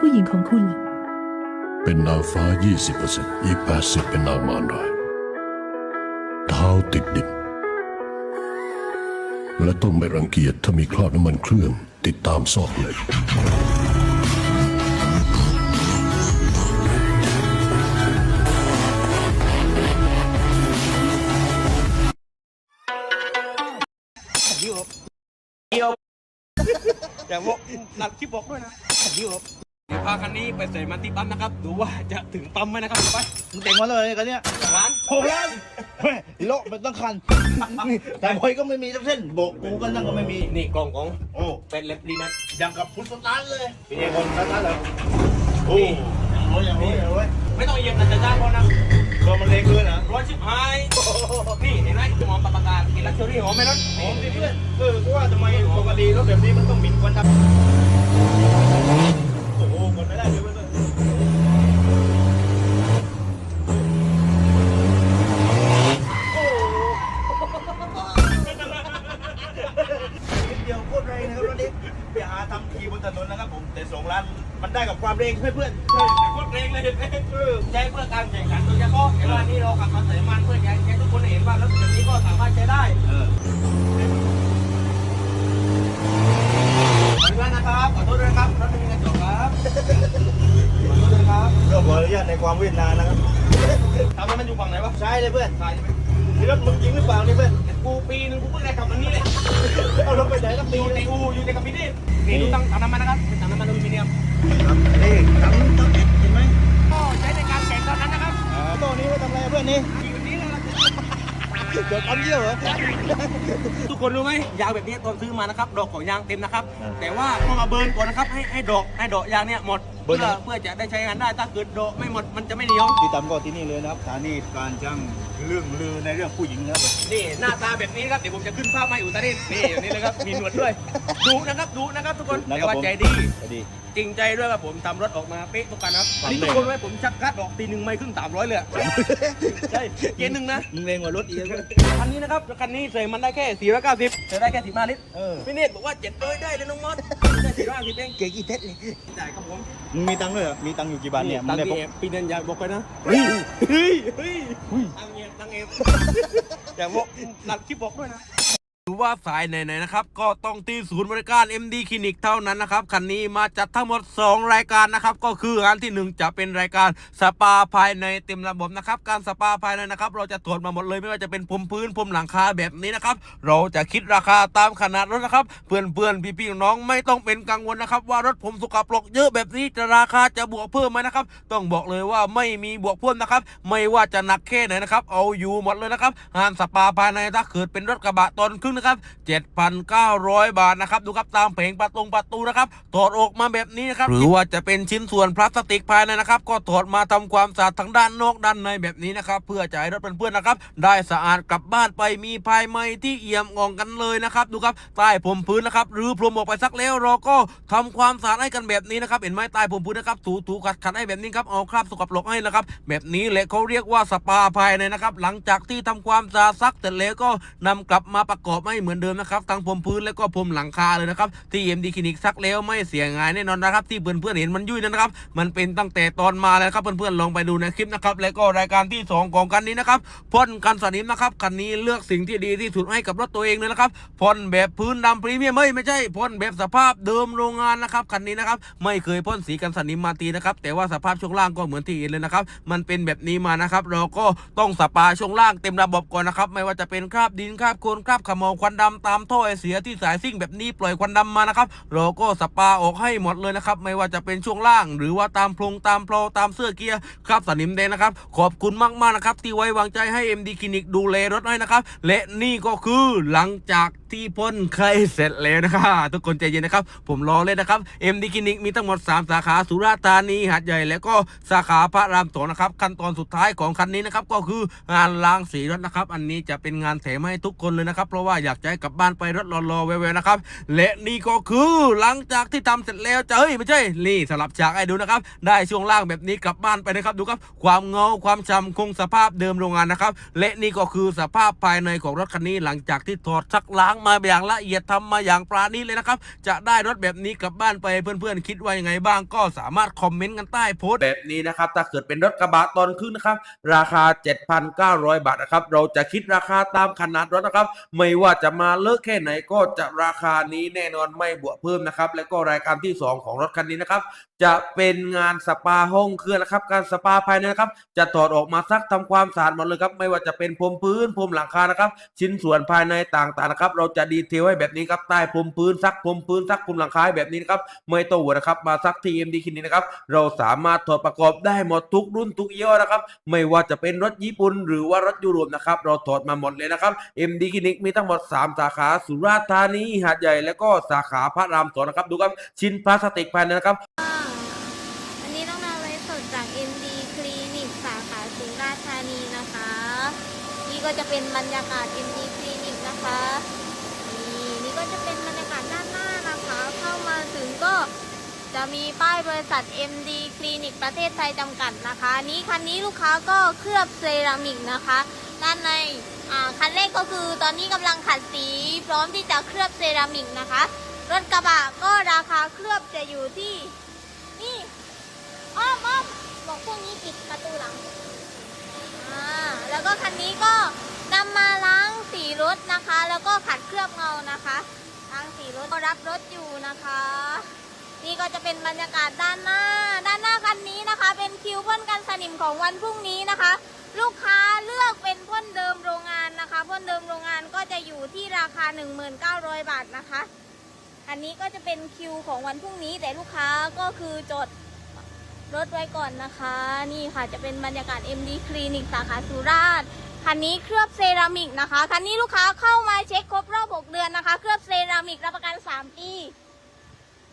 ผู้หญิงของคุณล่ะเป็นนางฟ้า 20%อีก 80 เป็นนางมารดาเท้าติดดินและต้องไม่รังเกียจถ้ามีคราบน้ำมันเครื่อง ติดตามซอกเหล็กแต่ว่าหนักคลิปบอกด้วยนะเดี๋ยว เดี๋ยวพาคันนี้ไปใส่มันที่ปั๊มนะครับ ดูว่าจะถึงปั๊มไหมนะครับไปมึงเต็งมาเลยกันเนี่ยร้านหกล้านเฮ้ยโลกมันต้องคันนี่แต่บอยก็ไม่มีสักเส้นโบกกูก็นั่งก็ไม่มี นี่กล่องของโอ้เป็นเล็บดีนะอย่างกับคุณสตาร์ทเลยเป็นไงคนสตาร์ทเหรอโอ้โหอย่างนี้อย่างนี้ไม่ต้องเย็นนะจะจ้างเขานะตัวมันเล็กด้วยนะร้อยชิบหายนี่เห็นไหมหอมปะปากกากินลักชัวรี่หอมไหมรถหอมสิเพื่อนเออกูว่าทำไมปกติรถแบบนี้มันต้องมีควันดำ เลยเพื่อนนิดเดียวโคตรแรงนะครับรถนี้ไปหาทำทีบนถนนนะครับผมแต่สองล้านมันได้กับความเร็งใช่ไหมเพื่อนใช่โคตรเร่งเลยเห็นไหมใช้เพื่อการแข่งขันโดยเฉพาะเห็นว่านี่เราขับมาใส่มันเพื่อแข่งให้ทุกคนเห็นว่ารถแบบนี้ก็สามารถใช้ได้ ขออนุญาตนะครับ ขอโทษด้วยครับรถไม่มีกระจกครับขอโทษด้วยครับก็ขออนุญาตในความเวียดนามนะครับทำให้มันอยู่ฝั่งไหนวะใช่เลยเพื่อนใช่ไหมนี่รถมึงจริงหรือเปล่าเนี่ยเพื่อนกูปีหนึงกูเพิ่งได้ขับอันนี้เลยเอารถไปไหนตั้งอปีในอูอยู่ในกับพี่นี่นี่ดูตั้งถังน้ำมันนะครับเป็นถังน้ำมันอลูมิเนียมครับนี่ตั้งตั้งเห็นไหมก็ใช้ในการแข่งเท่านั้นนะครับตัวนี้ไว้ทำอะไรเพื่อนนี่ เดี๋ยวปั๊มเยี่ยวเหรอทุกคนรู้ไหมยางแบบนี้ตอนซื้อมานะครับดอกของยางเต็มนะครับอ่าแต่ว่าต้องมาเบิร์นก่อนนะครับให้ให้ดอกให้ดอกยางเนี่ยหมดเบิเพื่ร์อนเพื่อจะได้ใช้งานได้ถ้าเกิดดอกไม่หมดมันจะไม่เหนียวที่ตำก็ที่นี่เลยนะครับสถานีการช่างเรื่องลือในเรื่องผู้หญิงนะครับนี่หน้าตาแบบนี้ครับเดี๋ยวผมจะขึ้นภาพมาให้อุตรินี่อย่างนี้เลยครับมีหนวดด้วยดูนะครับดูนะครับทุกคนแต่ว่าใจดีดี จริงใจด้วยครับผมทำรถออกมาเป๊ะทุกคันครับฟังนี่เลยทุกคนรู้ไหมผมชักคัดออกตีหนึ่งไม่ครึ่งสามร้อยเลยอะใช่เกียร์หนึ่งนะมึงเร็งกว่ารถอีกนะคันนี้นะครับคันนี้ใส่มันได้แค่490ใส่ได้แค่15ลิตรเออพี่เนตรบอกว่าเจ็ดร้อยได้เลยน้องมอสได้450เองเก๋กี่เท็ดนี่จ่ายครับผมมึงมีตังค์ด้วยเหรอมีตังค์อยู่กี่บาทเนี่ยมึตังงได้ค์ปะเอฟปีเดือนอยากบอกไปนะเฮ้ยเฮ้ยเฮ้ยตังค์เอฟตังค์เอฟอย่าบอกหนักคลิปบอกด้วยนะดู ว่าสายไหนๆนะครับ ก็ต้องที่ศูนย์บริการ MD คลินิกเท่านั้นนะครับ คันนี้มาจัดทั้งหมด 2 รายการนะครับ ก็คืออันที่ 1 จะเป็นรายการสปาภายในเต็มระบบนะครับ การสปาภายในนะครับ เราจะตรวจมาหมดเลยไม่ว่าจะเป็นพรมพื้นพรมหลังคาแบบนี้นะครับ เราจะคิดราคาตามขนาดรถนะครับ เพื่อนเพื่อนๆพี่ๆน้องไม่ต้องเป็นกังวลนะครับ ว่ารถผมสกปรกเยอะแบบนี้จะราคาจะบวกเพิ่มไหมนะครับ ต้องบอกเลยว่าไม่มีบวกเพิ่มนะครับ ไม่ว่าจะหนักแค่ไหนนะครับ เอาอยู่หมดเลยนะครับงานสปาภายในถ้าเกิดเป็นรถกระบะตอนครึ่งนะครับ7,900 บาทนะครับดูครับตามเพลงประตงประตูนะครับถอดออกมาแบบนี้นะครับหรือว่าจะเป็นชิ้นส่วนพลาสติกภายในนะครับ ก็ถอดมาทำความสะอาดทั้งด้านนอกด้านในแบบนี้นะครับ เพื่อจะให้รถเพื่อนๆนะครับ ได้สะอาดกลับบ้านไปมีภายในที่เอี่ยมอ่องกันเลยนะครับดูครับใต้ผมพื้นนะครับหรือพรมออกไปสักแล้วเราก็ทำความสะอาดให้กันแบบนี้นะครับเห็นไหมใต้ผมพื้นนะครับถูถูขัดขัดให้แบบนี้ครับเอาคราบสกปรกให้นะครับแบบนี้แหละเขาเรียกว่าสปาภายในนะครับ หลังจากที่ทำความสะอาดซักเสร็จแล้วก็นำกลับมาประกอบให้เหมือนเดิมนะครับทั้งผมพื้นแล้วก็ผมหลังคาเลยนะครับที่เอ็มดีคลินิกซักแล้วไม่เสียหายแน่นอนนะครับที่เพื่อนๆเห็นมันยุ่ยนะครับมันเป็นตั้งแต่ตอนมาแล้วครับเพื่อนๆลองไปดูในคลิปนะครับแล้วก็รายการที่สองของกันนี้นะครับพ่นกันสนิมนะครับคันนี้เลือกสิ่งที่ดีที่สุดให้กับรถตัวเองเลยนะครับพ่นแบบพื้นดำพรีเมียมไม่ไม่ใช่พ่นแบบสภาพเดิมโรงงานนะครับคันนี้นะครับไม่เคยพ่นสีกันสนิมมาตีนะครับแต่ว่าสภาพช่วงล่างก็เหมือนที่เห็นเลยนะครับมันเป็นแบบนี้มานะครับเราก็ต้องสปาช่วงล่างเต็มระบบก่อนนะครับไม่ว่าจะเป็นคราบดินคราบโคลนคราบขมเหลาวควันดำตามท่อไอเสียที่สายซิ่งแบบนี้ปล่อยควันดำมานะครับเราก็สปาออกให้หมดเลยนะครับไม่ว่าจะเป็นช่วงล่าง หรือว่าตามพรงตามเพลาตามเสื้อเกียร์คราบสนิมแดงนะครับขอบคุณมากๆนะครับที่ไว้วางใจให้ MD คลินิกดูแลรถให้นะครับและนี่ก็คือหลังจากที่พ่นไข้เสร็จแล้วนะครับทุกคนใจเย็นนะครับ ผมรอเลยนะครับ MD คลินิกมีทั้งหมด 3 สาขาสุราษฎร์ธานีหาดใหญ่และก็สาขาพระรามสองนะครับขั้นตอนสุดท้ายของคันนี้นะครับก็คืองานล้างสีรถนะครับ อันนี้จะเป็นงานแถมให้ทุกคนเลยนะครับ เพราะว่าอยากากจะให้กลับบ้านไปรถรอๆแววๆนะครับ และนี่ก็คือหลังจากที่ทำเสร็จแล้วจะเฮ้ยไม่ใช่ นี่สลับฉากให้ดูนะครับ ได้ช่วงล่างแบบนี้กลับบ้านไปนะครับดูครับ ความเงาความฉ่ำคงสภาพเดิมโรงงานนะครับ และนี่ก็คือสภาพภายในของรถคันนี้หลังจากที่ถอดซักล้างมาอย่างละเอียดทำมาอย่างปราณีตเลยนะครับ จะได้รถแบบนี้กลับบ้านไปเพื่อนๆ คิดว่ายังไงบ้างก็สามารถคอมเมนต์กันใต้โพสต์แบบนี้นะครับถ้าเกิดเป็นรถกระบะตอนครึ่งนะครับราคา 7,900 บาทนะครับเราจะคิดราคาตามขนาดรถนะครับ ไม่ว่าจะะมาเลิกแค่ไหนก็จะราคานี้แน่นอนไม่บวกเพิ่มนะครับ และก็รายการที่ 2 ของรถคันนี้นะครับ จะเป็นงานสปาห้องเครื่องนะครับ การสปาภายในนะครับ จะถอดออกมาซักทำความสะอาดหมดเลยครับ ไม่ว่าจะเป็นพรมพื้นพรมหลังคานะครับ ชิ้นส่วนภายในต่างๆนะครับ เราจะดีเทลให้แบบนี้ครับใต้พรมพื้นซักพรมพื้นซักพรมหลังคาแบบนี้นะครับไม่ต้องหัวนะครับ มาซักที่ MD คลินิกนะครับ เราสามารถถอดประกอบได้หมดทุกรุ่นทุกยี่ห้อนะครับ ไม่ว่าจะเป็นรถญี่ปุ่น หรือว่ารถยุโรปนะครับ เราถอดมาหมดเลยนะครับ MD คลินิกมีทั้งหมด3สาขาสุราษฎร์ธานีหาดใหญ่และก็สาขาพระรามสองนะครับดูครับชิ้นพลาสติกภายในนะครับอันนี้ต้องนำไลฟ์สดจาก MD คลินิกสาขาสุราษฎร์ธานีนะคะ นี่ก็จะเป็นบรรยากาศ MD คลินิกนะคะนี่นี่ก็จะเป็นบรรยากาศด้านหน้านะคะ เข้ามาถึงก็จะมีป้ายบริษัท MD คลินิกประเทศไทยจำกัดนะคะ นี้คันนี้ลูกค้าก็เคลือบเซรามิกนะคะ ด้านใน คันแรกก็คือตอนนี้กำลังขัดสีพร้อมที่จะเคลือบเซรามิกนะคะ รถกระบะก็ราคาเคลือบจะอยู่ที่นี่อ้อมอ้อมบอกพวกนี้ปิดประตูหลังอ่าแล้วก็คันนี้ก็นำมาล้างสีรถนะคะ แล้วก็ขัดเคลือบเงานะคะล้างสีรถก็รับรถอยู่นะคะ นี่ก็จะเป็นบรรยากาศด้านหน้า ด้านหน้าคันนี้นะคะ เป็นคิวพ่นกันสนิมของวันพรุ่งนี้นะคะ ลูกค้าเลือกเป็นพ่นเดิมโรงงาน นะคะพ่นเดิมโรงงานก็จะอยู่ที่ราคา 19,000 บาทนะคะ อันนี้ก็จะเป็นคิวของวันพรุ่งนี้แต่ลูกค้าก็คือจดรถไว้ก่อนนะคะ นี่ค่ะจะเป็นบรรยากาศ MD คลินิกสาขาสุราษฎร์คันนี้เคลือบเซรามิกนะคะคันนี้ลูกค้าเข้ามาเช็คครบรอบ 6 เดือนนะคะ เคลือบเซรามิกรับประกัน 3 ปี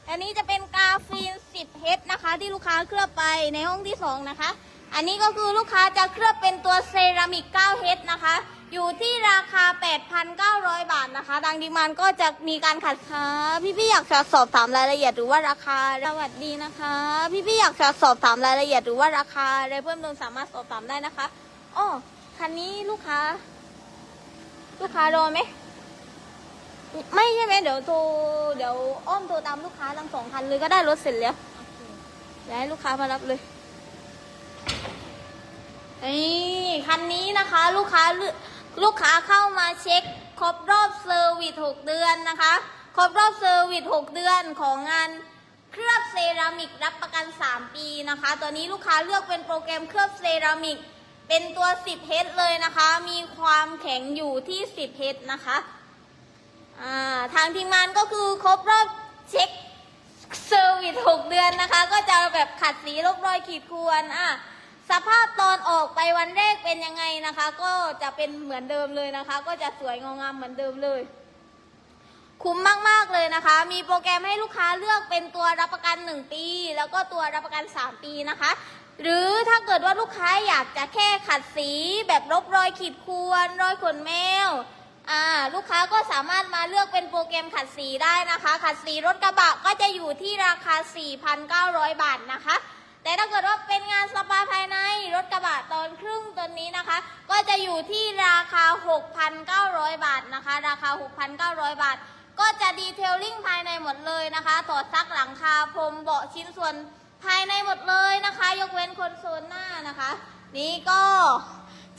อันนี้จะเป็นกาฟีน 10เฮดนะคะ ที่ลูกค้าเคลือบไปในห้องที่ 2 นะคะ อันนี้ก็คือลูกค้าจะเคลือบเป็นตัวเซรามิก9เฮดนะคะ อยู่ที่ราคา 8,900 บาทนะคะ ดังดีมันก็จะมีการขัดค้าพี่พี่ๆอยากจะสอบถามรายละเอียดหรือว่าราคาสวัสดีนะคะ พี่พี่ๆอยากจะสอบถามรายละเอียดหรือว่าราคาอะไรเพิ่มเติมสามารถสอบถามได้นะคะอ้อคันนี้ลูกค้า ลูกค้ารอไหมไม่ใช่ไหมเดี๋ยวโทรเดี๋ยวอ้อมโทรตามลูกค้าทั้งสองคันเลยก็ได้รถเสร็จแล้วเดี๋ยวให้ลูกค้ามารับเลยนี่คันนี้นะคะ ลูกค้าเลูกค้าเข้ามาเช็คครบรอบเซอร์วิสหกเดือนนะคะ ครบรอบเซอร์วิสหกเดือนของงานเคลือบเซรามิกรับประกัน 3 ปีนะคะ ตัวนี้ลูกค้าเลือกเป็นโปรแกรมเคลือบเซรามิกเป็นตัว 10 เฮดเลยนะคะ มีความแข็งอยู่ที่ 10 เฮดนะคะทางทีมงานก็คือครบรอบเช็คเซอร์วิสหกเดือนนะคะ ก็จะแบบขัดสีลบรอยขีดข่วนอะ สภาพตอนออกไปวันแรกเป็นยังไงนะคะ ก็จะเป็นเหมือนเดิมเลยนะคะ ก็จะสวยงงามเหมือนเดิมเลย คุ้มมากๆเลยนะคะ มีโปรแกรมให้ลูกค้าเลือกเป็นตัวรับประกัน 1 ปี แล้วก็ตัวรับประกัน 3 ปีนะคะ หรือถ้าเกิดว่าลูกค้าอยากจะแค่ขัดสีแบบลบรอยขีดข่วนรอยขนแมวอ่าลูกค้าก็สามารถมาเลือกเป็นโปรแกรมขัดสีได้นะคะ ขัดสีรถกระบะก็จะอยู่ที่ราคา 4,900 บาทนะคะ แต่ถ้าเกิดว่าเป็นงานสปาภายในรถกระบะตอนครึ่งตัวนี้นะคะ ก็จะอยู่ที่ราคา 6,900 บาทนะคะ ราคา 6,900 บาท ก็จะดีเทลลิ่งภายในหมดเลยนะคะถอดซักหลังคาพรมเบาะชิ้นส่วนภายในหมดเลยนะคะ ยกเว้นคอนโซลหน้านะคะ นี่ก็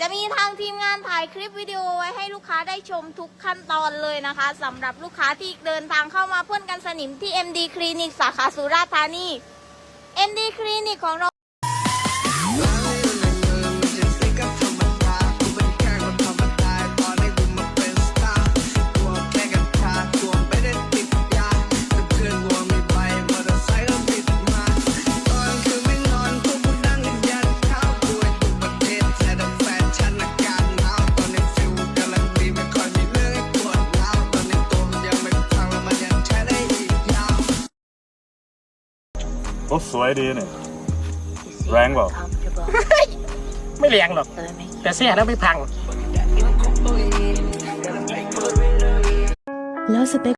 จะมีทางทีมงานถ่ายคลิปวิดีโอไว้ให้ลูกค้าได้ชมทุกขั้นตอนเลยนะคะสำหรับลูกค้าที่เดินทางเข้ามาพ่นกันสนิมที่ MD คลินิกสาขาสุราษฎร์ธานี MD คลินิกของเรา รถสวยดีเนี่ยแรงเปล่า ไม่แรงหรอก แต่เสียแล้วไม่พัง แล้วสเปค